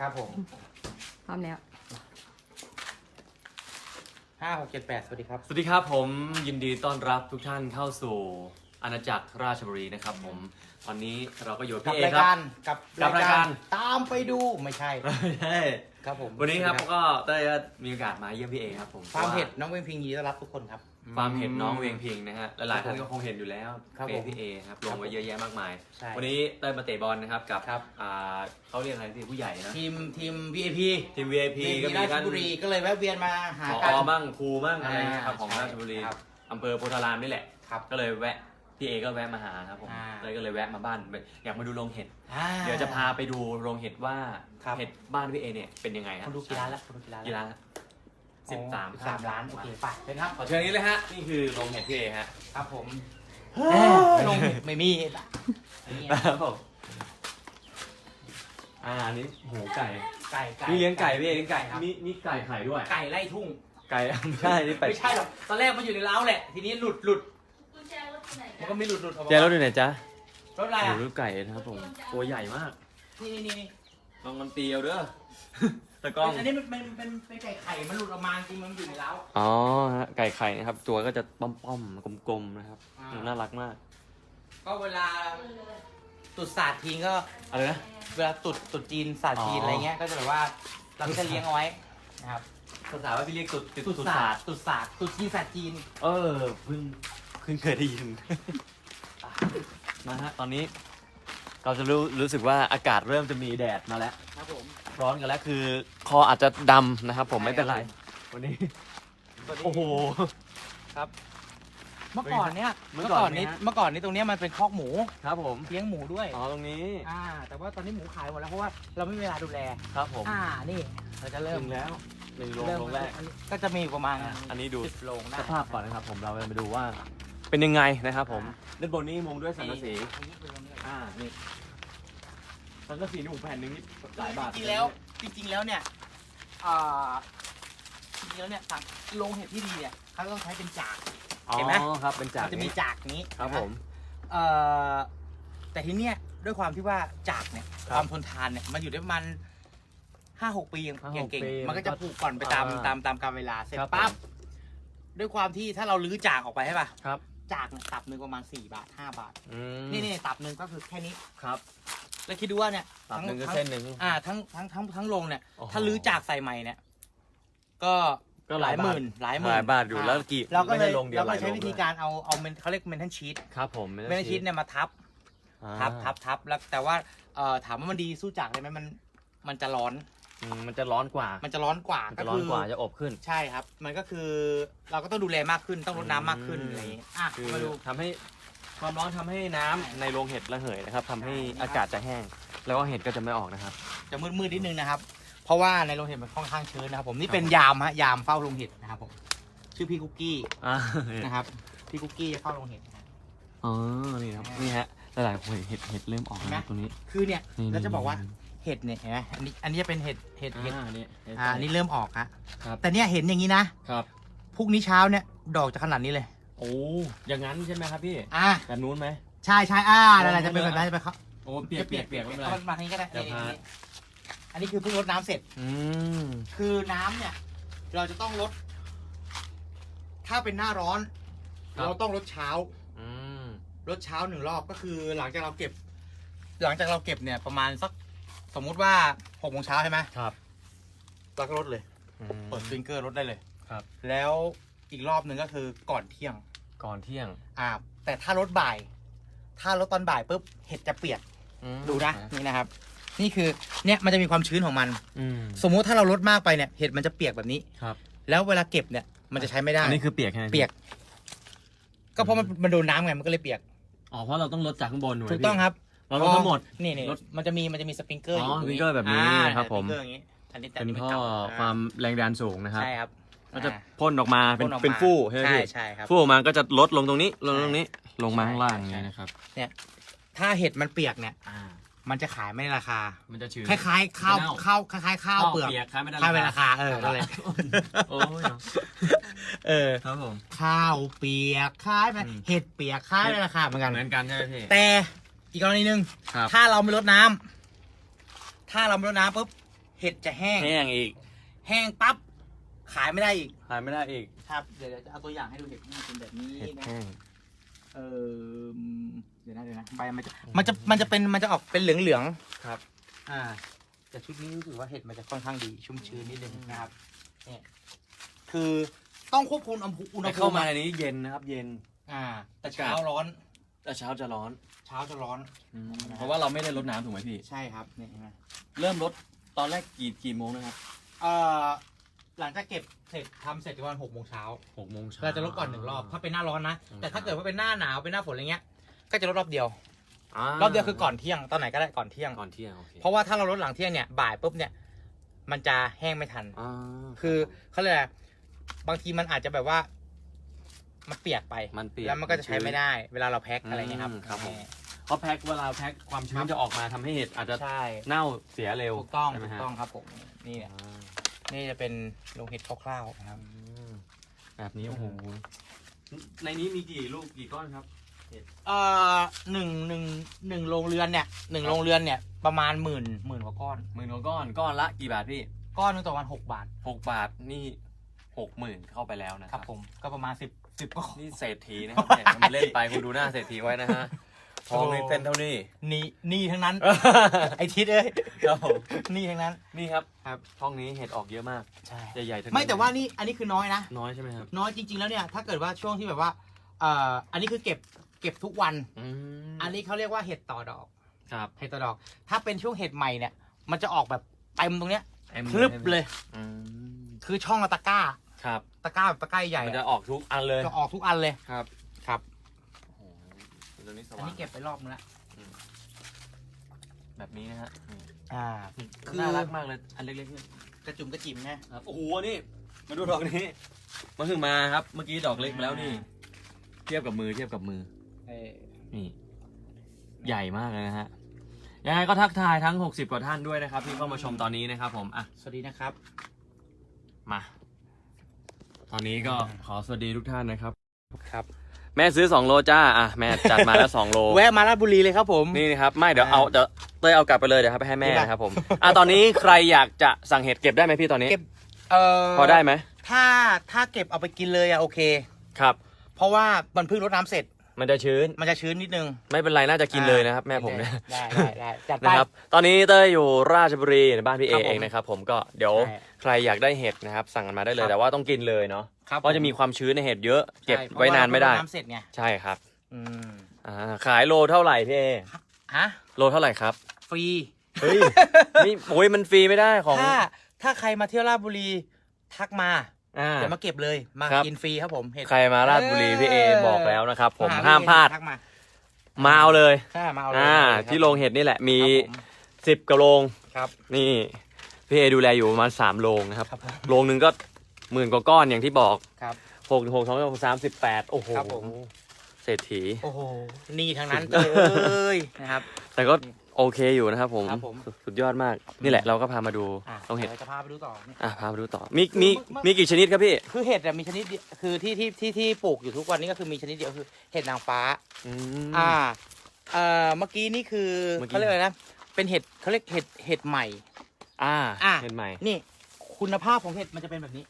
ครับผมพร้อมแล้ว ห้าหกเจ็ดแปดสวัสดีครับ สวัสดีครับผมยินดีต้อนรับทุกท่านเข้าสู่อาณาจักรราชบุรีนะครับผม ตอนนี้เราก็อยู่กับกับพี่เอรายครับการกับกับรายการ ตามไปดูไม่ใช่ ใช่ครับผมวันนี้ครับสวัสดีก็ได้มีโอกาสมาเยี่ยมพี่เอครับผมฟาร์มเห็ดน้องเวงพิงยีต้อนรับทุกคนครับ ฟาร์มเห็ดน้องเวียงพิงนะฮะหลายๆท่านก็คงเห็นอยู่แล้วครับเพผจมพี่เอครับลงไว้เยอะแยะมากมาย ใช่วันนี้ได้มาเตะบอลนะครับกับครับ อ่าเขาเรียกอะไรที่ผู้ใหญ่นะทีมทีม VIP ทีม VIP ก็ VIP มีราชท่านบุรีก็เลยแวะเวียนมาหาผกัอนมั่งครูมั่งอะไรนะครับอ่าของใช่ราชบุรีครับ อำเภอโพธารามนี่แหละ ครับ ก็เลยแวะพี่เอก็แวะมาหาครับผมอ่า เลยก็เลยแวะมาบ้านอยากมาดูโรงเห็ด อ่า เดี๋ยวจะพาไปดูโรงเห็ดว่าครับ เห็ดบ้านพี่เอเนี่ยเป็นยังไงครัคนดูกี่ร้านแล้วคนดูกี่ร้านกี่ร้าน สิบสามสามล้านโอเคไปเป็นครับขอเชิญนี้เลยฮะ นี่คือโรงเห็ดพี่เอฮะครับผมลงไม่มีนี่ครับผมอ่าอันนี้หมูไก่ไก่ไก่นี่เลี้ยงไก่พี่เอเลี้ยงไก่ครับมีมีไก่ไข่ด้วย ไก่ไล่ทุ่ง ไก่ไม่ใช่นี่เป็ดไม่ใช่หรอกตอนแรกมันอยู่ในเล้าแหละทีนี้หลุดหลุดกุญแจรถอยู่ไหนมันจ๊ะก็ไม่หลุดหลุดออกมาแจรถอยู่ไหนจ๊ะรถอะไรโอ้อะโหไก่นะครับผมตัวใหญ่มากนี่นี่นี่นี่ลองมันตีเอาเด้อ ตะกล้อง อันนี้มันเป็นเป็นเป็นไก่ไข่มันหลุดออกมาจริงมันอยู่ในเล้า อ๋อฮะไก่ไข่นะครับ ตัวก็จะป้อมๆกลมๆนะครับอ่า น่ารักมากก็เวลาตุดศาสตร์ทีนก็ อะไรนะ เวลาตุดตุดจีนศาสตร์จีนอ๋ออ อะไรเงี้ยก็จะแบบว่าเราก็จะเลี้ยงเอาไว้นะครับภาษาว่าพี่เรียกตุดตุดตุดตุดศาศาสสตตร์ร์ตุดศาสตร์ตุดจีนศาสตร์จีนเออเพิ่งเพิ่งเคยได้ยินมาฮะตอนนี้ เราจะรู้รู้สึกว่าอากาศเริ่มจะมีแดดมาแล้ว ครับผม ร้อนกันแล้วคือ คออาจจะดำนะครับ ผมไม่เป็นไร วันนี้ โอ้โห เมื่อก่อนเนี้ยเมื่เมื่ออก่ก่ออนนนี้ไหมฮะเมื่อก่อนนี้ตรงเนี้ยมันเป็นคอกหมูครับผมเลี้ยงหมูด้วยอ๋อตรงนี้อ่า แต่ว่าตอนนี้หมูขายหมดแล้วเพราะว่าเราไม่มีเวลาดูแล ครับผมอ่านี่เราจะเริ่มถึงแล้วหนึ่งโรงเริ่มโรงแรกอันนี้ก็จะมีประมาณอะอันนี้ดูสิบโรงได้สภาพก่อนนะครับ ผมเราจะมาดูว่า เป็นยังไงนะครับ ผมด้านบนนี้มุงด้วยสังกะสี อันนี้เป็นโรงแรกอ่านี่ สังกะสีหนึ่งแผ่นหนึ่งนี่หลายบาทจริงๆแล้ว จริง ๆ แล้วเนี่ยอ่าจริงๆแล้วเนี่ยสั่งโรงเห็ดที่ดีเนี่ยเขาต้องใช้เป็นจาก อ๋อเห็นไหม ครับเป็นจากมันจะมีนี้จากนี้ครับนะผม เอ่อแต่ทีเนี้ยด้วยความที่ว่าจากเนี่ยครับความทนทานเนี่ยมันอยู่ได้ประมาณห้าหกปียังห้าหยังกเก่งปีมันก็จะมันก็ปลูกก่อนไปตามอ่าตามตามกาลเวลาเสร็จครับปั๊บผมด้วยความที่ถ้าเราลื้อจากออกไปใช่ป่ะครับจากเนี่ยตับหนึ่งประมาณสี่บาทห้าบาท อืมนี่นี่ตับหนึ่งก็คือแค่นี้ครับ แล้วคิดดูว่าเนี่ยตับหนึ่งก็ทั้เส้นหนึ่ง อ่าทั้งทั้งทั้งทั้งโรงเนี่ย โอ้โห ถ้าลื้อจากใส่ใหม่เนี่ย ก็ก็หหลาลายยหบาท มื่นหลายหมื่นหลายบาทอยู่แล้วกี่เราก็ไม่เลใช่ยโรงเดียวเราหก็ลายใช้โรงวิธีด้วย การเอาเอาเมนเขาเรียกเมนทันชีตครับผมเมนทันชีตเนี่ยมาทับ อ่าทับทับทับแล้วแต่ว่าเอ่อถามว่ามันดีสู้จากได้ไหมมัน มันจะร้อน อืมมันจะร้อนกว่า มันจะร้อนกว่ามันจะร้อนกว่าจะอบขึ้น ใช่ครับ มันก็คือเราก็ต้องดูแลมากขึ้นต้องรดน้ำมากขึ้นอืม อะไรอย่างงี้อะคือมาดูทำให้ ความร้อนทำให้น้ำใช่ในโรงเห็ดระเหยนะครับทำให้ใช่ครับอากาศจะแห้ง แล้วก็เห็ดก็จะไม่ออกนะครับ จะมืดมืดๆนิดนึงนะครับ เพราะว่าในโรงเห็ดมันค่อนข้างชื้นนะครับผมนี่เป็นยามฮะยามเฝ้าโรงเห็ดนะครับผมชื่อพี่คุกกี้อ่านะครับพี่คุกกี้จะเฝ้าโรงเห็ดนะฮะอ๋อ นี่นะครับ นี่ฮะ หลายๆคนเห็ดเห็ดเริ่มออกเห็นไหมแล้วตรงนี้ คือเนี่ยนี่เราจะบอกว่าเห็ดเนี่ยเห็นไหมอันนี้อันนี้จะเป็นเห็ดเห็ดเห็ดอ่านี่เห็ดอ่าอันนี่เริ่มออกฮะครับ แต่เนี่ยเห็นอย่างนี้นะครับ พรุ่งนี้เช้าเนี่ยดอกจะขนาดนี้เลย โอ้อย่างนั้นใช่ไหมครับพี่อ่าแบบนู้นไหม ใช่ใช่อ่านั่นแหละจะเป็นแบบนั้นจะเป็นเขาโอ้เปียกเปียกเปียกไม่เป็นไร อามาทางนี้ก็ได้เดี๋ยวพานี่อันนี้คือเพิ่งรดน้ำเสร็จ อืมคือน้ำเนี่ย เราจะต้องลด ถ้าเป็นหน้าร้อนเราต้องลดเช้า อืมลดเช้าหนึ่งรอบก็คือหลังจากเราเก็บ หลังจากเราเก็บเนี่ยประมาณสักสมมุติว่าหกโมงเช้าใช่ไหมครับเราก็ลดเลย อืม เปิดสปริงเกอร์ลดได้เลยครับ แล้วอีกรอบหนึ่งก็คือก่อนเที่ยง ก่อนเที่ยงอ่า แต่ถ้าลดบ่าย ถ้าลดตอนบ่ายปุ๊บเห็ดจะเปียกอืมดูนะนี่นะครับ นี่คือเนี่ยมันจะมีความชื้นของมัน อืมสมมุติถ้าเราลดมากไปเนี่ยเห็ดมันจะเปียกแบบนี้ ครับแล้วเวลาเก็บเนี่ยมันจะใช้ไม่ได้ อันนี้คือเปียกใช่ไหมพี่เปียก ก็เพราะมันมันโดนน้ำไงมันก็เลยเปียก อ๋อเพราะเราต้องลดจากข้างบนหน่วยถูกต้องครับเราลดทั้งหมด นี่นี่ลดมันจะมีมันจะมีสปริงเกอร์อ๋ออยู่สปริงเกอร์แบบนี้าครับผม สปริงเกอร์อย่างนี้อันนี้แต่เป็นอัท่อก่ความแรงดันสูงนะครับ ใช่ครับ ก็จะอ่า พ่นออกมาเป็นพ่ออกมาเป็นฟู่ใช่ไหมใช่พี่ใช่ครับ ฟู่ออกมาก็จะลดลงตรงนี้ลงใช่ตรงนี้ลงมาข้างล่างใช่อย่างใช่นี้นะครับ ถ้าเห็ดมันเปียกเนี่ย อ่า มันจะขายไม่ได้ราคา มันจะชื้น คล้ายๆข้าวไม่เน่า ข้าวคล้ายๆข้าวเปลือกขายไม่ได้ข้าวเป็นราคาเออนั่นแหละโอ้ยเออ ครับผม ข้าวเปียกคล้ายไหมอืม เห็ดเปียกคล้ายในราคาเหมือนกัน เหมือนกันใช่ไหมพี่ แต่อีกกรณีหนึ่งครับ ถ้าเราไม่ลดน้ำถ้าเราไม่ลดน้ำปุ๊บเห็ดจะแห้ง แห้งอีก แห้งปั๊บ ขายไม่ได้อีกหายไม่ได้อีก ครับ เดี๋ยวเดี๋ยวจะเอาตัวอย่างให้ดูเห็ดแห้งเป็นแบบนี้เห็ดนะ แห้ง เออเดี๋ยวนะเดี๋ยวนะใบมันจะมันจะมันจะเป็นมันจะออกเป็นเหลืองเหลืองๆครับ อ่า แต่ชุดนี้รู้สึกว่าเห็ดมันจะค่อนข้างดีชุ่มชื้นนิดนึงนะครับเนี่ยคือต้องควบคุมอุณหภูมิอุณหแต่ภูเข้ามิมาในนี้เย็นนะครับ เย็น อ่า แต่เช้าร้อน แต่เช้าจะร้อน เช้าจะร้อน เพราะว่าเราไม่ได้ลดน้ำถูกไหมพี่ ใช่ครับเนี่ยเห็นไหมเริ่มลดตอนแรกกี่กี่โมงนะครับ เอ่อ หลังจากเก็บเสร็จทำเสร็จประมาณหกโมงเช้าหกโมงเช้า เราจะลดก่อนหนึ่งรอบถ้าเป็นหน้าร้อนนะอืมแต่ถ้าเกิดว่าเป็นหน้าหนาวเป็นหน้าฝนอะไรเงี้ย ก็จะลดรอบเดียวารอบเดียวคือก่อนเที่ยงตอนไหนก็ได้ก่อนเที่ยง ก่อนเที่ยงโอเคเพราะว่าถ้าเราลดหลังเที่ยงเนี่ยบ่ายปุ๊บเนี่ยมันจะแห้งไม่ทัน อ่าคือเขาเรียกอะไรบางทีมันอาจจะแบบว่า มันเปียกไป มันเปียก แล้วมันก็จะใช้ไม่ได้ เวลาเราแพ็คอะไรเงี้ยครับอืมครับผม เพราะแพ็คเวลาแพ็คความชื้นจะออกมาทำให้เห็ดอาจจะใช่เน่าเสียเร็วถูกต้องใช่ไหมถูกฮะต้องครับผมนี่เนี่ยอ่า นี่จะเป็นโรงเห็ดคร่าวๆนะครับอืมแบบนี้โอ้โห ในนี้มีกี่ลูกกี่ก้อนครับ เอ่อหนึ่งหนึ่งหนึ่งโรงเรือนเนี่ยหนึ่งโรงเรือนเนี่ยประมาณหมื่นหมื่นกว่าก้อน หมื่นกว่าก้อนก้อนละกี่บาทพี่ก้อนหนึงต่อวันหกบาทหกบาทนี่หกหมื่นเข้าไปแล้วนะคครัรับบผมก็ประมาณสิบสิบก้อนนี่เศรษฐีนะครับเนี่ยทำเล่นไปคุณดูหน้าเศรษฐีไว้นะฮะ ทองนี่เส้นเท่านี้ นี่นี่ทั้งนั้น ไอทิศเอ้ยครับผม นี่ทั้งนั้น นี่ครับครับช่องนี้เห็ดออกเยอะมาก ใช่ ใหญ่ๆทั้งนั้นไม่แต่ว่านี่อันนี้คือน้อยนะ น้อยใช่ไหมครับ น้อยจริง ๆ แล้วเนี่ย ถ้าเกิดว่าช่วงที่แบบว่าเอ่ออันนี้คือเก็บเก็บทุกวันอืมอันนี้เขาเรียกว่าเห็ดต่อดอก ครับ เห็ดต่อดอก ถ้าเป็นช่วงเห็ดใหม่เนี่ย มันจะออกแบบเต็มตรงเนี้ยต็มพลึบเลยอืมคือช่องละตะกร้า ครับ ตะกร้าแบบตะกร้าใหญ่ มันอะจะออกทุกอันเลย จะออกทุกอันเลย ครับครับโอ้โห ตัวนี้สอันว่างนี้เก็บไปรอบนึงแล้วแบบนี้นะฮะนี่อ่าคือน่ารักมากเลยอันเล็กๆนี่กระจุ่มกระจิ๋มนะครับโอ้โหนี่มาดูดอกนี้มาถึงมาครับ เมื่อกี้ดอกเล็กไปแล้วนี่ เทียบกับมือเทียบกับมือ เอ่อนี่ ใหญ่มากเลยนะฮะ ยังไงก็ทักทายทั้ง 60 กว่าท่านด้วยนะครับ ที่เข้ามาชมตอนนี้นะครับผม อะ สวัสดีนะครับ มา ตอนนี้ก็ขอสวัสดีทุกท่านนะครับ ครับ แม่ซื้อ 2 โลจ้าอะแม่จัดมาแล้ว2โล แวะมาราชบุรีเลยครับผม นี่นะครับ ไม่เดี๋ยวเอาเดี๋ยวเต้ยเอากลับไปเลยเดี๋ยวให้ไปให้แม่ดีป่ะนะครับผมอะตอนนี้ใครอยากจะสั่งเห็ดเก็บได้ไหมพี่ตอนนี้เก็บเอ่อพอได้ไหมถ้าถ้าเก็บเอาไปกินเลยอะโอเค ครับ เพราะว่ามันเพิ่งรดน้ำเสร็จ มันจะชื้น มันจะชื้นนิดนึง ไม่เป็นไรน่าจะกินเลยนะครับ แม่ผมเนี่ยได้ได้ได้จัดไป นะครับ ตอนนี้เต้ยอยู่ราชบุรีในบ้านพี่เอครับผมเองนะครับ ผมก็เดี๋ยวใช่ใครอยากได้เห็ดนะครับ สั่งกันมาได้เลยครับแต่ว่าต้องกินเลยเนาะครับเพราะจะมีความชื้นในเห็ดเยอะ เก็บใช่ไว้นานไม่ได้ เพระว่เรดน้ำเสร็จไงใช่ครับอืมอ่าขายโลเท่าไหร่พี่เอฮะโลเท่าไหร่ครับฟรี เฮ้ยนี่โอ้ยมันฟรีไม่ได้ของ ถ้าถ้าใครมาเที่ยวราชบุรีทักมา อ่า เดี๋ยวมาเก็บเลยมาครับ กินฟรีครับผมเห็ด ใครมาราชบุรีพี่เอบอกแล้วนะครับ ผมพี่ห้ามพลาดทักมามาเอาเลยใช่มาเอาเลยอ่าครับที่โรงเห็ดนี่แหละมีครับผมสิบกระโรงครับ นี่พี่เอดูแลอยู่ประมาณสามโรงนะครับครับผมโรงหนึ่งก็หมื่นกว่าก้อนอย่างที่บอกครับ หกหกสองหกสามสิบแปดโอ้โหครับผม เศรษฐี โอ้โหนี่ทั้งนั้นสุเลดยอดยนะครับ แต่ก็ โอเคอยู่นะครับผมครับผมสุดสุดยอดมาก นี่แหละเราก็พามาดูอะโรงเห็ด ดี๋ยวจะพาไปดูต่อนี่อะพามาดูต่อ มีมีคือเมื่อมีกี่ชนิดครับพี่ คือเห็ดอะมีชนิดเดียวคือที่ที่ที่ที่ปลูกอยู่ทุกวันนี้ก็คือมีชนิดเดียวคือเห็ดนางฟ้าอืมอ่าเอ่อเมื่อกี้นี่คือเมื่อกี้ เขาเรียกอะไรนะ เป็นเห็ดเขาเรียกเห็ดเห็ดใหม่ อ่าอะ เห็ดใหม่นี่คุณภาพของเห็ดมันจะเป็นแบบนี้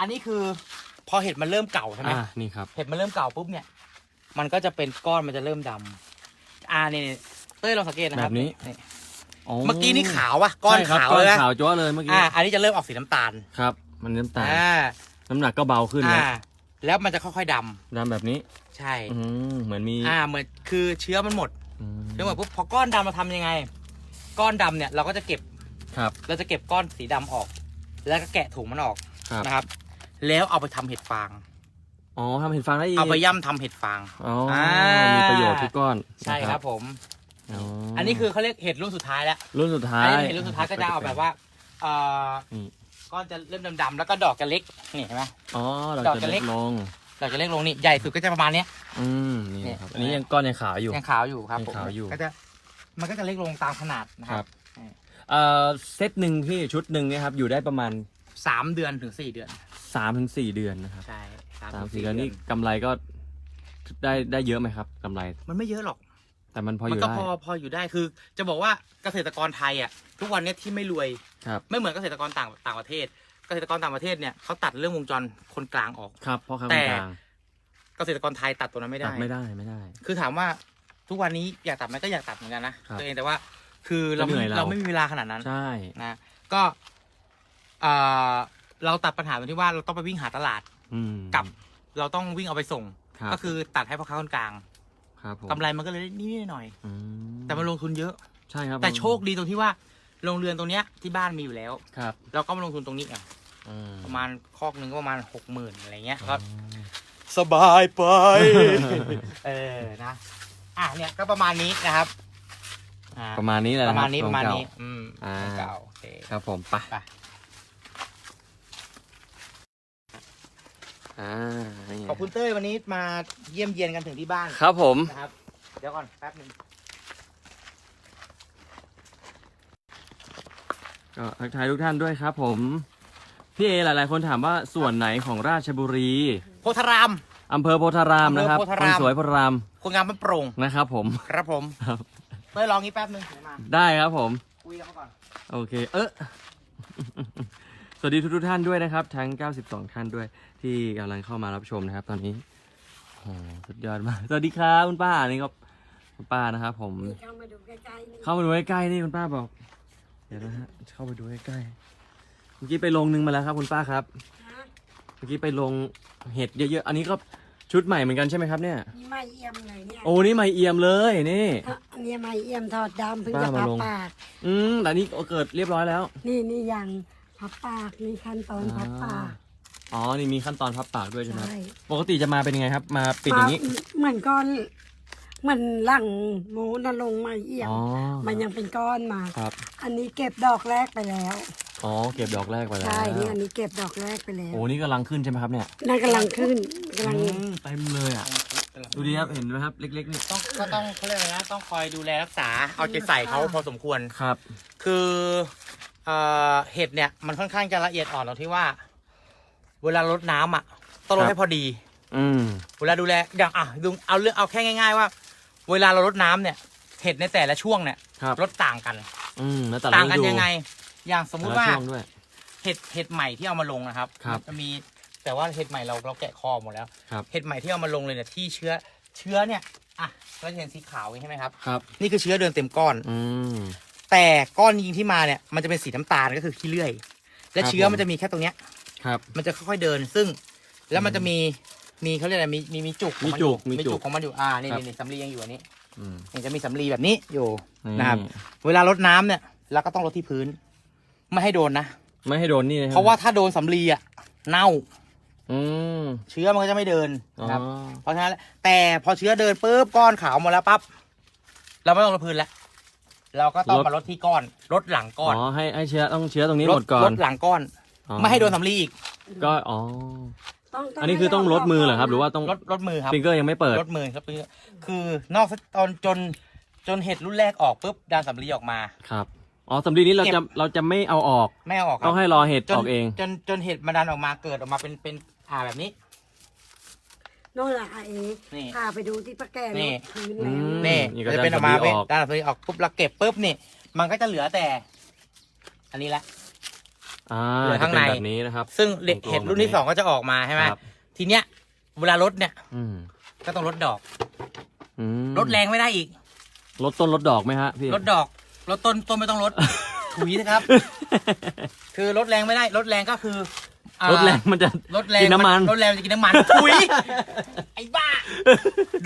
อันนี้คือ พอเห็ดมันเริ่มเก่าใช่ไหมอ่านี่ครับ เห็ดมันเริ่มเก่าปุ๊บเนี่ย มันก็จะเป็นก้อนมันจะเริ่มดำ อ่านี่เต้ยลองสังเกตนะครับแบบนี้ เมื่อกี้นี่ขาววะก้อนใช่ครับขาวก้อเลยนนะขาวจ้วเลยเมื่อกี้อ่า อันนี้จะเริ่มออกสีน้ำตาลครับ มันน้ำตาลอ่าน้ำหนักก็เบาขึ้นอ่านะแล้วมันจะค่อยๆดำดำแบบนี้ใช่อืมเหมือนมีอ่าเหมือนคือเชื้อมันหมดอืมเชื้อหมดปุ๊บพอก้อนดำเราทำยังไง ก้อนดำเนี่ยเราก็จะเก็บครับเราจะเก็บก้อนสีดำออก แล้วก็แกะถุงมันออกครับนะครับ แล้วเอาไปทำเห็ดฟาง อ๋อทำเห็ดฟางได้อีกเอาไปย่ำทำเห็ดฟาง อ๋ออ่ามีประโยชน์ทุกก้อนใช่ครับผม อ๋ออัอันนี้คือเขาเรียกเห็ดรุ่นสุดท้ายแล้วรุ่นสุดท้าอันย นี้เห็ดรุ่นสุดท้ายก็จะเอาแบบว่าเอ่อนี่ก้อนจะเริ่มดำๆแล้วก็ดอกจะเล็กนี่เห็นไหม อ๋อเราดอกจะจะเล็เล็ก กลง ดอกจะเล็กลงนี่ใหญ่สุดก็จะประมาณเนี้ย อืมนี่เนี่ย นะครับอันนี้ยังก้อนยังขาวอยู่ ยังขาวอยู่ครับยังผมขาวอยู่ก็จะมันก็จะเล็กลงตามขนาดนะคครัรับ บ เอ่อเซตหนึ่งที่ชุดหนึ่งเนี่ยครับอยู่ได้ประมาณ สามเดือนถึงสี่เดือน3าถึงสเดือนนะครับใช่สามสี่เดือนนี่กำไรก็ได้ได้เยอะไหมครับกำไร มันไม่เยอะหรอก แต่มันพออมันยู่ก็ได้ พอพออยู่ได้คือ จะบอกว่าเกษตรกรไทยอะทุกวันเนี้ยที่ไม่รวย ครับ ไม่เหมือนเกษตรกรต่างต่างประเทศ เกษตรกรต่างประเทศเนี่ยเขาตัดเรื่องวงจรคนกลางออก ครับพ่อค้าคแต่นกลางเกษตรกรไทยตัดตัวนั้นไม่ตัได้ ดไม่ได้ไม่ได้ คือถามว่าทุกวันนี้อยากตัดไหมก็อยากตัดเหมือนกันนะครับ ตัวเองแต่ว่า คือเราก็เหนื่ไม่อยเราเราไม่มีเวลาขนาดนั้น ใช่ นะก็ เอ่อเราตัดปัญหาตรงที่ว่าเราต้องไปวิ่งหาตลาดอืม กับเราต้องวิ่งเอาไปส่งรับ ก็คือตัดให้พ่อค้าคนกลางครับผมกำไรมันก็เลยนิดๆหน่อยอืๆแต่มันลงทุนเยอะ ใช่ครับแต่โชคดีตรงที่ว่าโรงเรือนตรงเนี้ยที่บ้านมีอยู่แล้ว ครับเราก็มาลงทุนตรงนี้อะอืมประมาณคอกหนึ่งก็ประมาณหกหมื่นอะไรเงี้ยอ๋อก็สบายไป เออนะ อะเนี่ยก็ประมาณนี้นะครับอ่าประมาณนี้แหละประมาณนี้คปบระมาณขนี้องอืมอ่า เก่าโอเคเก่าครับผมไปไป อ่านี่ขอบคุณเต้ยวันนี้มาเยี่ยมเยียนกันถึงที่บ้านครับผม นะครับ เดี๋ยวก่อนแป๊บหนึงก็ทักทายทุกท่านด้วยครับผม พี่เอหลาย ๆ คนถามว่าส่วนไหนของราชบุรีโพธาราม อำเภอโพธารามนะครับอำเภอโพธาคราม นสวยโพธารามคนงามมันโปร่งนะครับผม ครับผมครับ เต้ยลองนี้แป๊บหนึงเดี๋ยวมาได้ครับผม คุยกันมาก่อนโอเค เออส วัสดีทุกๆท่านด้วยนะครับ ทั้ง 92 ท่านด้วย ที่กำลังเข้ามารับชมนะครับ ตอนนี้โอ้โหสุดยอดมาก สวัสดีครับคุณป้านี่ก็คุณป้านะครับ ผม เข้ามาดูใกล้ๆนี่เข้ามาดูใกล้ๆนี่คุณป้าบอก เดี๋ยวนะฮะเข้าไปดูใกล้ๆเมื่อกี้ไปลงนึงมาแล้วครับ คุณป้าครับฮะเมื่อกี้ไปลงเห็ดเยอะๆ อันนี้ก็ชุดใหม่เหมือนกันใช่ไหมครับเนี่ย นี่ไม่เอี่ยมเลยเนี่ยโอ้นี่ไม่เอี่ยมเลยนี่อันนี้ไม่เอี่ยมทอดดำเพิ่งป้าจะมาพับลง ปาก อืมแต่นี่เกิดเรียบร้อยแล้ว นี่นี่ยัง พับปากนี่ขั้นตอนพับปากอ๋อ นี่มีขั้นตอนพับปากด้วยใช่ไหมครับ ใช่ปกติจะมาเป็นยังไงครับ มาปิดอย่างนี้นี้เหมือนก้อนเหมือนหลังหมูนลงไม่เอี่ยมอ๋อ มันยังเป็นก้อนมา ครับ อันนี้เก็บดอกแรกไปแล้ว อ๋อ เก็บดอกแรกไปแล้วใช่นี่อันนี้เก็บดอกแรกไปแล้วโอ้นี่กำลังขึ้นใช่ไหมครับเนี่ยนั่นกำลังขึ้นกำลังอืมเต็มเลยอะ ดูดีครับ เห็นไหมครับ เล็กๆนี่ ต้องก็ต้องเขาเรียกอะไรนะต้องคอยดูแลรักษาเอาใจใส่เขาพอสมควร ครับ คือ เอ่อเห็ดเนี่ยมันค่อนข้างจะละเอียดอ่อนตรงที่ว่า เวลารดน้ำอะต้องรดให้พอดี อืมเวลาดูแลอย่างอะดูเอาเรื่องเอาแค่ง่าย ๆ ว่า เวลาเรารดน้ำเนี่ย เห็ดในแต่ละช่วงเนี่ยครับรดต่างกัน อืมแล้วแต่ต่างกันฤดูยังไง อย่างสมมุติแต่ละว่าช่วงด้วยเห็ดเห็ดใหม่ที่เอามาลงนะครับครับจะมีแต่ว่าเห็ดใหม่เราเราแกะคอหมดแล้วครับเห็ดใหม่ที่เอามาลงเลยเนี่ยที่เชื้อ เชื้อเนี่ยอะเราจะเห็นสีขาวอย่างนี้ใช่ไหมครับครับ นี่คือเชื้อเดินเต็มก้อน อืม แต่ก้อนจริงๆที่มาเนี่ยมันจะเป็นสีน้ำตาลก็คือขี้เลื่อย และครับเชื้อผม มันจะมีแค่ตรงเนี้ย ครับ มันจะค่อยๆเดิน ซึ่งแล้วมันจะมีมีเขาเรียกอะไรมีมีมีจุกของนมีจุกอยู่มีมีจุกจุกของมันอยู่อ่านี่ครับ นี่นี่สำลียังอยู่อันนี้อืมนี่จะมีสำลีแบบนี้อยู่นี่นะครับ เวลารดน้ำเนี่ยเราก็ต้องรดที่พื้น ไม่ให้โดนนะไม่ให้โดนนี่นะคบเพราะว่าถ้าโดนสำลีอะเน่าอืมเชื้อมันก็จะไม่เดินอ๋อนะครับ เพราะฉะนั้นแต่พอเชื้อเดินปุ๊บก้อนขาวหมดแล้วปั๊บเราไม่ต้องรดพื้นแล้ว เราก็ต้องมาลดที่ก้อนลดหลังก้อนอ๋อให้ให้เชื้อต้องเชื้อตรงนี้ลหมดก่อลนดหลังก้อน ไม่ให้โดนสำลีอีกก็อ๋อต้องอันนี้คือต้องลดมือเหรอครับ หรือว่าต้องลดลดมือครับฟิงเกอร์ยังไม่เปิดลดมือครับคือนอกตอนจนจนเห็ดรุ่นแรกออกปุ๊บดันสำลีออกมาครับอ๋อสำลีนี้เราเก็จะบเราจะไม่เอาออกไม่เอาออกคต้รัอบงให้รอเห็ดจนออกเอง จนจนเห็ดมันดันออกมาเกิดออกมาเป็นเป็นอ่าแบบนี้ โน่นล่ะไอ้นี่พาไปดูที่ป้าแก่นี่รถพื้นอืแล้วม นี่นี่ก็จะเป็นออกมาดันสำลีเป็นออกดันสำลีออกปุ๊บเราเก็บปุ๊บนี่ มันก็จะเหลือแต่ อันนี้ละ อ่าเหลือจะข้างเป็นในแบบนี้นะครับ ซึ่งเห็ดกลมๆเห็ดรุ่นที่แบบนี้สองก็จะออกมาใช่ไหมครับ ทีเนี้ยเวลาลดเนี่ย อืมก็ต้องลดดอกอืมลดแรงไม่ได้อีกลดต้นลดดอกไหมฮะพี่ ลด ดอกลดต้นต้นไม่ต้องลด ถุยนะครับ คือลดแรงไม่ได้ลดแรงก็คือ อ่าลดแรงมันจะลดแรงกินน้ำมันลดแรงมันจะกินน้ำมันถุยไอ้บ้า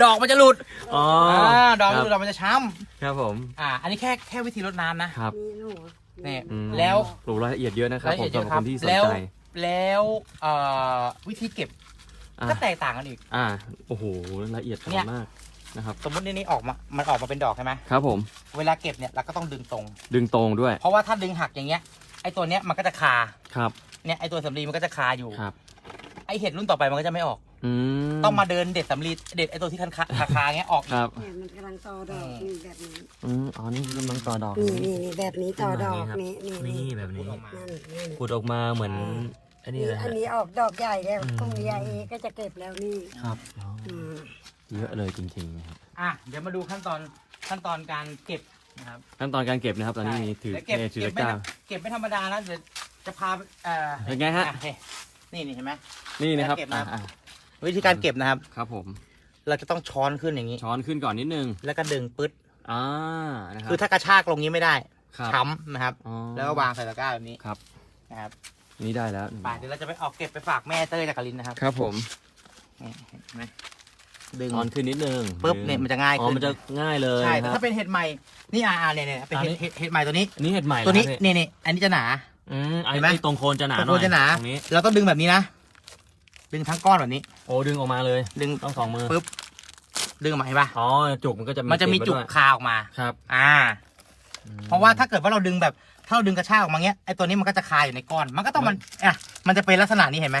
ดอกมันจะหลุดอ๋ออ่าดอกมันคหลุดดรัอบกมันจะช้ครับผมำอ่า อันนี้แค่แค่วิธีลดน้ำนะครับนี่หนูนี่อืมแล้วปลูกรายละเอียดเยอะนะครับผมละเอียดสำหรับคนที่สนแล้วใจแล้วเอ่อวิธีเก็บอะก็แตกต่างกันอีก อ่า โอ้โห ละเอียดเนี่อ่อยนมากนะครับ สมมตินี่นี่ออกมา มันออกมาเป็นดอกใช่ไหมครับผม เวลาเก็บเนี่ยเราก็ต้องดึงตรง ดึงตรงด้วย เพราะว่าถ้าดึงหักอย่างเงี้ย ไอ้ตัวเนี้ยมันก็จะคา ครับ เนี่ยไอ้ตัวสำลีมันก็จะคาอยู่ครับ ไอ้เห็ดรุ่นต่อไปมันก็จะไม่ออก อืมต้องมาเดินเด็ดสำลีเด็ดไอ้ตัวที่คันคาคาคาเงี้ยออกอีก ครับ เนี่ยมันกำลังต่อดอกอืม นี่แบบนี้อืมอ๋อ นี่คือกำลังต่อดอกนี่นี่นี่แบบนี้ต่อดอกครับนี่นี่นี่นี่แบบนี้นั่นนี่ขุดออกมาเหมือนไออันนี้นี่นะอัฮะ นนี้ออกดอกใหญ่แล้วอืมพรุ่งนี้ยายเอก็จะเก็บแล้วนี่ครับอ๋ออืมเยอะเลยจริงๆนะครับ อะเดี๋ยวมาดูขั้นตอนขั้นตอนการเก็บ นะครับขั้นตอนการเก็บนะครับ ตอนนี้มีถือแล้วเก็บเอถือเก็บตะไม่กร้า เก็บไม่ธรรมดานะเดี๋ยวจะพาเอ่อเป็นไงฮะ อ่เฮ้นี่นี่เห็นไหม นี่นะครับเก็บนะครับ อะวิธีการเก็บนะครับครับผม เราจะต้องช้อนขึ้นอย่างนี้ ช้อนขึ้นก่อนนิดนึงแล้วก็ดึงปึ๊ดอ่านะครับคือถ้ากระชากลงนี้ไม่ได้ครับช้ำนะครับ อ๋อแล้วก็วางใส่ตะกร้าแบบนี้ครับ นะครับนี่ได้แล้วไปเดี๋ยวเราจะไปออกเก็บไปฝากแม่เต้ยจากกลินนะครับครับผม นี่เห็นไหม ดึงช้อนขึ้นนิดนึงปึ๊บดึงเนี่ยมันจะง่ายอ๋อขึ้นมันจะง่ายเลยใช่แต่ครัถ้าบ เป็นเห็ดใหม่นี่อ่าอ่าเนี่ยเนี่ยเป็นเห็ดอันนี้ เห็ดเห็ดใหม่ตัวนี้ อันนี้เห็ดใหม่ตัวนี้เหรอครับพี่นี่นี่อันนี้จะหนา อืมไอ้เห็นไหม ไอ้ตรงโคนจะหนาตะหโกน่อนยจะหนาตรงนี้เราต้องดึงแบบนี้นะดึงทั้งก้อนแบบนี้ โอ้ดึงออกมาเลย ดึงต้องสองมือปึ๊บ ดึงออกมาเห็นปะอ๋อจุกมันก็จะมันจะมีติดไว้จุกด้วยคาออกมา ครับอ่า อืม เพราะว่าถ้าเกิดว่าเราดึงแบบถ้าเราดึงกระชากออกมาเงี้ยไอ้ตัวนี้มันก็จะคาอยู่ในก้อน มันก็ต้องมันอะมันจะเป็นลักษณะนี้เห็นไหม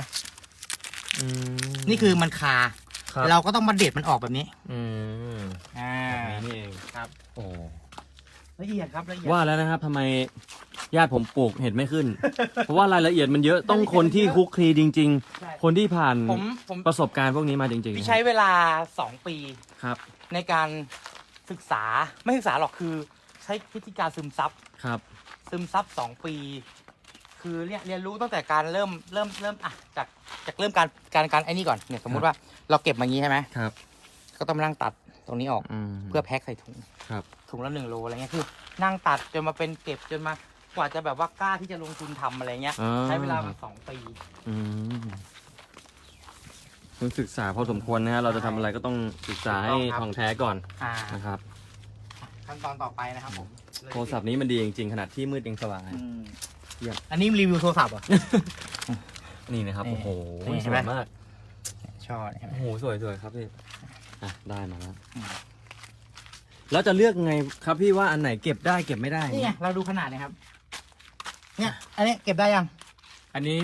อืมนี่คือมันคา ครับ เราก็ต้องมาเด็ดมันออกแบบนี้ อืมอ่า แบบนี้นี่เองครับ โอ้ละเอียดครับละเอียดว่าแล้วนะครับทำไมญาติผมปลูกเห็ดไม่ขึ้น เพราะว่ารายละเอียดมันเยอะต้องคนที่คลุกคลีจริง ใช่ๆ คนที่ผ่านผมผมประสบการณ์พวกนี้มาจริงๆพี่นะใช้เวลาสองปีครับในการศึกษาไม่ศึกษาหรอกคือ ใช้วิธีการซึมซับ ครับ ซึมซับสองปี คือเรียนเรียนรู้ตั้งแต่การเริ่มเริ่มเริ่มอะจากจากเริ่มการการการไอ้นี่ก่อนเนี่ยสมมุติว่า เราเก็บมาอย่างนี้ใช่ไหมครับ ก็ต้องมานั่งตัดตรงนี้ออกอืมเพื่อแพ็คใส่ถุงครับ ถุงละหนึ่งโลอะไรเงี้ยคือ นั่งตัดจนมาเป็นเก็บจนมากว่าจะแบบว่ากล้าที่จะลงทุนทำอะไรเงี้ย อ่า ใช้เวลามาสองปี อืมต้องศึกษาพอสมควรนะฮะเราจะทำอะไรก็ต้องศึกษาให้ถูกต้องครับท่องแท้ก่อนอ่านะครับ ขั้นตอนต่อไปนะครับผมโทรศัพท์นี้มันดีจริงๆขนาดที่มืดยังสว่าง อืมเยี่ยม อันนี้รีวิวโทรศัพท์เหรอ นี่นะครับ นี่โอ้โหนี่สเห็นไหวมยมาก ชอบเห็นไหมโอ้โหสวยสวยครับพี่อะได้มาแล้วอืมแล้วจะเลือกไงครับพี่ว่าอันไหนเก็บได้เก็บไม่ได้นี่ไงเราดูขนาดนะครับ เนี่ยอันนี้เก็บได้ยัง อันนี้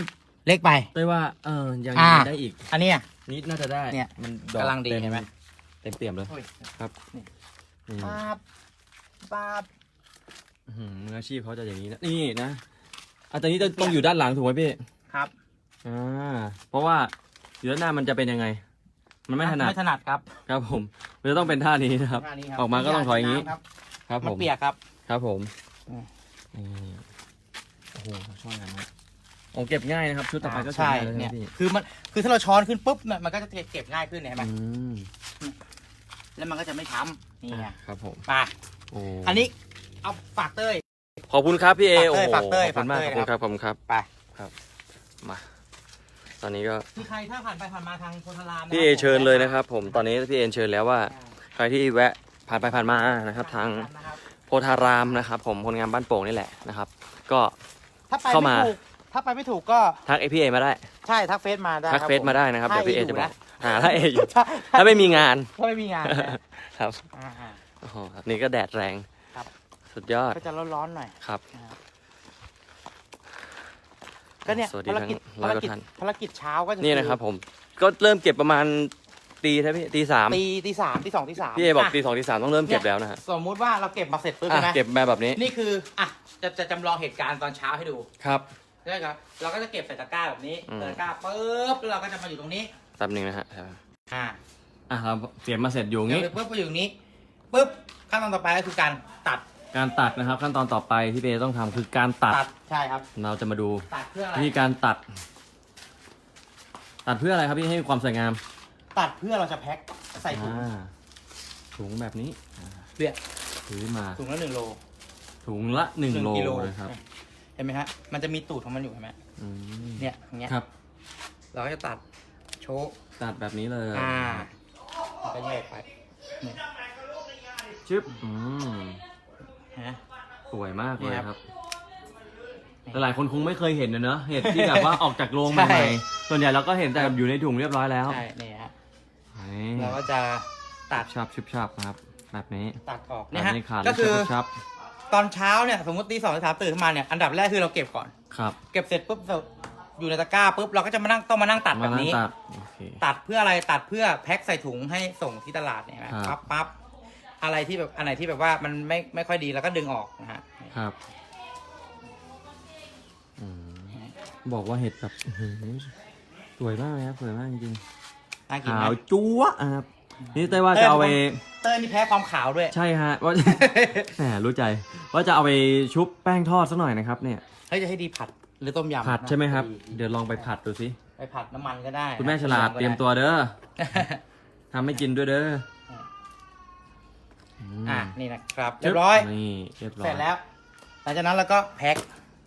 เล็กไปเต้ยว่าเออยังอ่า ได้อีกอันนี้อะ นิดน่าจะได้เนี่ย มันดอกกำลังดีต็เห็นไหมเต็มเตี่ยมเลยโอ้ยครับนี่นี่ปาบปาบ อื้อหือมืออาชีพเขาจะอย่างนี้นะนี่นะอันตอนนี้จะต้องอยู่ด้านหลังถูกไหมพี่ ครับ อ่าเพราะว่า อยู่ด้านหน้ามันจะเป็นยังไง มันไม่ถนัดไม่ถนัดครับ ครับผม มันจะต้องเป็นท่านี้นะครับ ท่านี้ครับออกมาก็ต้องถอยอย่างนี้นี้ครับครับผมันม เปียกครับ ครับผมอืมนี่โอ้โหช่วยกันนะโอ้เก็บง่ายนะครับ ชุดต่อไปก็เก็บใช่ง่ายเลยเนี่นะยพี่คือมันคือถ้าเราช้อนขึ้นปุ๊บเนี่ยมันก็จะเก็บง่ายขึ้นเนี่ยเห็นไหมอืมแล้วมันก็จะไม่ช้ำนี่ไงครับผมมาโอ้อันนี้เอาฝากเต้ย ขอบคุณครับพี่เอฝากเต้ยโอ้โหขอบคุณมากฝากขอบเต้คุยณครับขอบคุณครับ ไปมาต อนนี้ก็คือใครถ้าผ่านไปผ่านมาทางโพธารามนะพี่เอเชิญเลยนะครับ ผมตอนนี้พี่เอเชิญแล้วว่า ใครที่แวะผ่านไปผ่านมานะครับ ทางนะครับโพธารามนะครับ ผมคนงานบ้านโป่งนี่แหละนะครับ ก็ถ้าไปเข้าไม่มาถูกถ้าไปไม่ถูกก็ทักเอพี่เอมาได้ใช่ทักเฟซมาได้ทักครับเฟซมาได้นะครับถ้าเดี๋ยวพี่เออยู่จะบอกนะหาถ้าเออยู่ถ้าถ้าไม่มีงานถ้าไม่มีงานนะครับอ่าโอ้โหนี่ก็แดดแรงครับ สุดยอดๆก็จะร้อนๆหน่อย ครับ ก็เนี่ยสวัสดีภารทั้งกิจร้อภายรกว่ากิจท่าน ภารกิจเช้าก็จะนี่นะครับผมก็เริ่มเก็บประมาณตีใช่พี่ตีสามตีตีสามตีสองตีสามพี่เอบอกะตีสองตีสามต้องเริ่มเก็บแล้วนะฮะสมมุติว่าเราเก็บมาเสร็จปุ๊บอะใช่ไหมเก็บมาแบบนี้นี่คืออะจะจะจำลองเหตุการณ์ตอนเช้าให้ดูครับ ใช่ครับเราก็จะเก็บใส่ตะกร้าแบบนี้อืม ใส่ตะกร้าปุ๊บแล้วเราก็จะมาอยู่ตรงนี้ แป๊บหนึงนะฮะอ่า อะเราเตรียมมาเสร็จอยู่เดี๋ยวงี้ ปุ๊บมาอยู่ตรงนี้ปุ๊บขั้นตอนต่อไปก็คือการตัด การตัดนะครับขั้นตอนต่อไปที่พี่เอต้องทำคือการตัดตัด ใช่ครับ เราจะมาดูตัดเพื่ออะไร วิธีการตัด ตัดเพื่ออะไรครับพี่ให้มีความสวยงามตัดเพื่อเราจะแพ็คใส่ถุงอ่าถุงแบบนี้อ่าเนี่ยถือมาถุงละหนึ่งโลถุงละหนึ่งหนึ่งโลกิโลเลยครับเห็นไหมฮะ มันจะมีตูดของมันอยู่เห็นไหมอืมเนี่ยอย่างเงี้ย ครับ เราก็จะตัดโชว์ตัดแบบนี้เลยอ่ามันก็แยกไปเนี่ยชึบอืม ฮะ สวยมากเลยนี่คครัรับบแต่หลายคนคงไม่เคยเห็นนะเนอะเห็ดที่แบบว่าออกจากโรงใช่ใหม่ๆส่วนใหญ่เราก็เห็นแต่อยู่ในถุงเรียบร้อยแล้วใช่เนี่ยฮะนี่เราก็จะตัดชับชุบชับนะครับ แบบนี้ตัดออกตัเนี่ดยฮะในขาดก็คือชับตอนเช้าเนี่ยสมมติตีสองตีสามตื่นขึ้นมาเนี่ยอันดับแรกคือเราเก็บก่อน ครับเก็บเสร็จปุ๊บเราอยู่ในตะกร้าปุ๊บเราก็จะมานั่งต้องมานั่งตัดมาแบบนั่งนี้ตัดโอเค ตัดเพื่ออะไรตัดเพื่อแพ็คใส่ถุงให้ส่งที่ตลาดเนี่ยนะครับ ปั๊บปั๊บ อะไรที่แบบอันไหนที่แบบว่ามันไม่ไม่ค่อยดีเราก็ดึงออกนะฮะครับอืมบอกว่าเห็ดแบบอื้อหือสวยมากเลยครับสวยมากจริงน่าๆกินขาไหม วจั๊วะครับนี่เต้ยว่าจะเอาไปเต้ยนี่แพ้ความขาวด้วยใช่ฮะว่า แหมรู้ใจ ว่าจะเอาไปชุบแป้งทอดสักหน่อยนะครับเนี่ย เฮ้ยจะให้ดีผัดหรือต้มยำผัดใช่ไหมครับดีดีเดี๋ยวลองไปผัดดูสิ ไปผัดน้ำมันก็ได้คุณแม่ฉลาดเตรียมตัวเด้อทำให้กินด้วยเด้อ อืมอะนี่นะครับเรียบร้อยนี่เรียบร้อยเสร็จแล้ว หลังจากนั้นเราก็แพ็ค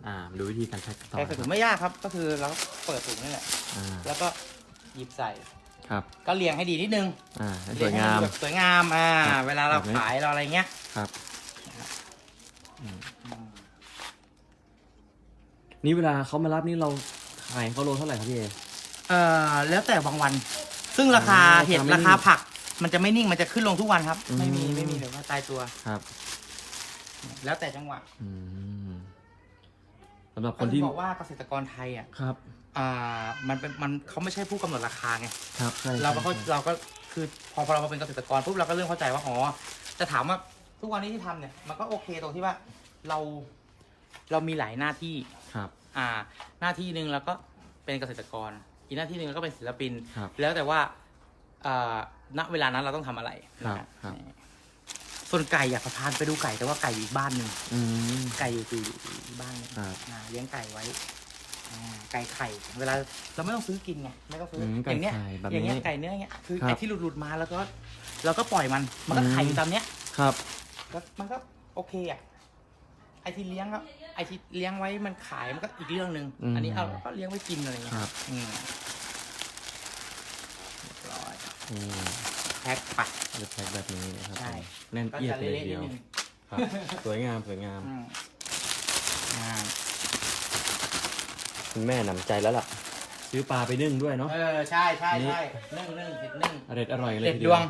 อ่ามาดูวิธีการแพ็คต่อแพ็คใส่ถุงไม่ยากครับ ก็คือเราเปิดถุงนี่แหละอ่าแล้วก็หยิบใส่ครับ ก็เรียงให้ดีนิดนึงอ่าให้สเรีวยให้งามนแบบสวยงามอ่าครับเวลาเราแบบนี้ ขายเราอะไรเงี้ยครับอืมนี่เวลาเขามารับนี่เราขายเขาโลเท่าไหร่ครับพี่เอ เอ่อแล้วแต่บางวัน ซึ่งราคาอ๋อเห็ดราคาไม่ราคาผัก มันจะไม่นิ่งมันจะขึ้นลงทุกวันครับอืมไม่มี ไม่มีแบบว่าตายตัวครับ แล้วแต่จังหวะอืมสำหรับคคนนที่ที่บอกว่าเกษตรกรไทยอะครับ อ่ามันเป็นมันเขาไม่ใช่ผู้กำหนดราคาไงครับใช่เราก็เข้าใช่เราก็คือพอพอเรามาเป็นเกษตรกรปุ๊บเราก็เริ่มเข้าใจว่าอ๋อจะถามว่าทุกวันนี้ที่ทำเนี่ยมันก็โอเคตรงที่ว่าเราเรามีหลายหน้าที่ ครับ อ่าหน้าที่หนึ่งเราก็เป็นเกษตรกร อีกหน้าที่หนึ่งเราก็เป็นศิลปิน ครับแล้วแต่ว่าอ่าณเวลานั้นเราต้องทำอะไรครับนะฮะครับ ส่วนไก่อยากพานไปดูไก่แต่ว่าไก่อยู่อีกบ้านหนึ่งอืม ไก่อยู่อยู่อีกบ้านหนึ่งครับอ่าเลี้ยงไก่ไว้อ่าไก่ไข่ เวลาเราไม่ต้องซื้อกินไงไม่ต้องซื้อมอไก่ย่างเนี้ยไข่แบบอย่างเงี้นี้ยไก่เนื้อเงี้ยคือครับไอ้ที่หลุดๆมาแล้วก็เราก็ปล่อยมันมันก็ไข่อืม อยู่ตามเนี้ยครับ ก็มันก็โอเคอะไอ้ที่เลี้ยงก็ไอ้ที่เลี้ยงไว้มันขายมันก็อีกเรื่องหนึ่งอืมอันนี้เอาก็เลี้ยงไว้กินอะไรเงี้ยครับอืมเรียบร้อย อืม แพ็คไป จะแพ็คแบบนี้นะครับใช่ แน่นก็เอียดจะเลยเละๆทีนิเดีดยวนึงครับ สวยงามสวยงาม อืมอ่าคุณแม่หนำใจแล้วล่ะ ซื้อปลาไปนึ่งด้วยเนาะเออใช่ใช่นี่ใช่นึ่งนึ่งเห็ดนึ่งอร่อยอร่อยเลยเด็ดทีดเยวง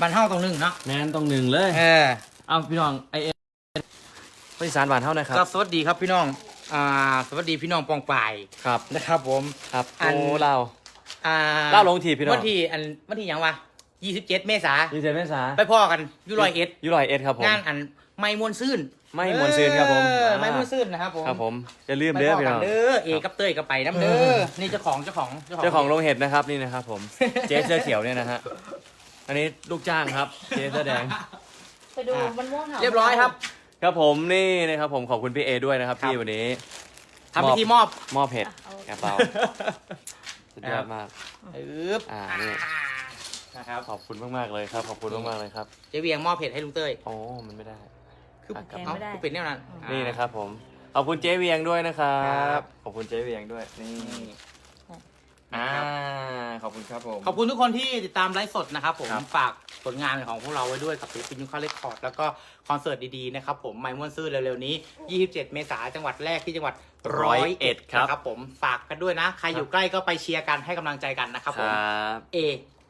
บันเท่าตรงนึ่งเนาะแม่นต้องหนึ่งเลย เออ เอาพี่น้องไอเอ็บริสารหวานเท่านะครับ ก็สวัสดีครับพี่น้อง อ่า สวัสดีพี่น้องปองป่ายครับนะครับผม ครับอัน โอ้เล่าอ่าเล่าลงทีพี่น้องวันที่อันวันที่หยังวะ ยี่สิบเจ็ดเมษาดีเจเมษาไปพ่อกันอยูรอยเอ็ดยูรอยเอ็ดครับผมงานอันไม่มวนซื่นไม่มวนซื่นครับผมเอออ่าไม่มวนซื่นนะครับผมครับผมอย่าลืมไปเด้อพ่อพี่กัน้นองเด้อเอกับเต้ยกับไปน้ำเด้อนี่เจ้าของเจ้าของเจ้าของโรงเห็ดนะครับนี่นะครับผมเจ๊เสื้อเขียวเนี่ยนะฮะอันนี้ลูกจ้างครับเจ๊เสื้อแดงไปดูมันม่วงหาเรียบร้อยครับ ครับผมนี่นะครับผมขอบคุณพี่เอด้วยนะครับครับที่วันนี้ทำพิธีมอบมอบเห็ดกระเป๋าสุดยอดมากอึ๊บอ่านี่ นะครับขอบคุณมากๆเลยครับ ขอบคุณมากๆเลยครับเจ๊เวียงมอบเพจให้ลุงเต้ยโอ้มันไม่ได้ คืออะครับเอาคือเป็นแนวนั้นนี่นะครับผม ขอบคุณเจ๊เวียงด้วยนะครัครับ บ ขอบคุณเจ๊เวียงด้วย นี่นี่อ่านะครับขอบคุณครับผม ขอบคุณทุกคนที่ติดตามไลฟ์สดนะครับผมครับ ฝากผลงานของพวกเราไว้ด้วยกับศิลปินยุคคาเรคคอร์ดแล้วก็คอนเสิร์ตดีๆนะครับผมไมม่วนซื่อเร็วๆนี้ 27 เมษายนจังหวัดแรกที่จังหวัดร้อยเอ็ดครับ นะครับผมฝากกันด้วยนะ ใครอยู่ใกล้ก็ไปเชียร์กันให้กำลังใจกันนะครับคผมรับเอ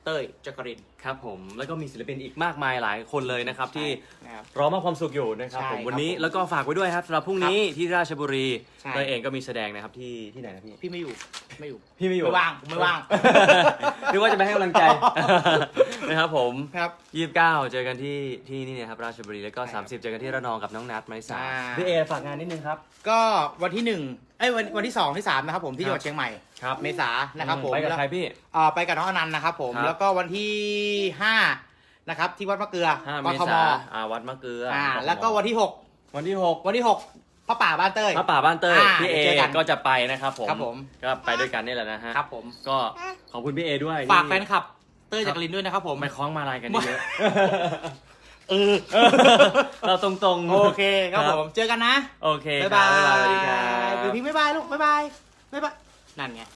เต้ยจักริน ครับผมแล้วก็มีศิลปินอีกมากมายหลายคนเลยนะครับ ที่นะครับ รอมอบความสุขอยู่นะครับใช่ผมครับวันนี้ผมแล้วก็ฝากไว้ด้วยครับสำหรับพรุ่งนี้ที่ราชบุรีใช่เต้ยเองก็มีแสดงนะครับที่ที่ไหนนะพี่พี่ไม่อยู่ไม่อยู่ พี่ไม่อยู่ไม่ว่างผมไม่ว่าง นึกว่าจะไปให้กำลังใจ นะครับผมครับยี่สิบเก้าเจอกันที่ที่นี่นะครับราชบุรีแล้วก็ใช่ครับสามสิบเจอกันที่ระนองกับน้องนัทไม้สาอ่า พี่เอฝากงานนิดนึงครับ ก็วันที่หนึ่งเอ้ยวันวันที่สองที่สามนะครับผมที่จังหวัดเชียงใหม่ครับ เมษานะครับผมไปกับแล้วใครพี่อ่าไปกับน้องอนันต์นะครับผมครับ แล้วก็วันที่ห้านะครับที่วัดมะเกลือห้ากเมทมษาอ่าวัดมะเกลืออ่าอ่าแล้วก็วันที่หกวันที่หก วันที่หกพระป่าบ้านเต้ย พระป่าบ้านเต้ยอ่าพี่เอเจอกันก็จะไปนะครับผมครับผม ก็ไปด้วยกันนี่แหละนะฮะครับผมก็ขอบคุณพี่เอด้วยฝากแฟที่นคลับ เต้ยจักรินด้วยนะครับผมไปคล้องมาลายกันเยอะเออๆเราตรงๆ โอเคครับผม เจอกันนะ โอเค บ๊ายบายครับบ๊ายบายสวัสดีครับเดี๋ยวพี่บ๊ายบายลูก บ๊ายบาย บ๊ายบาย นั่นไง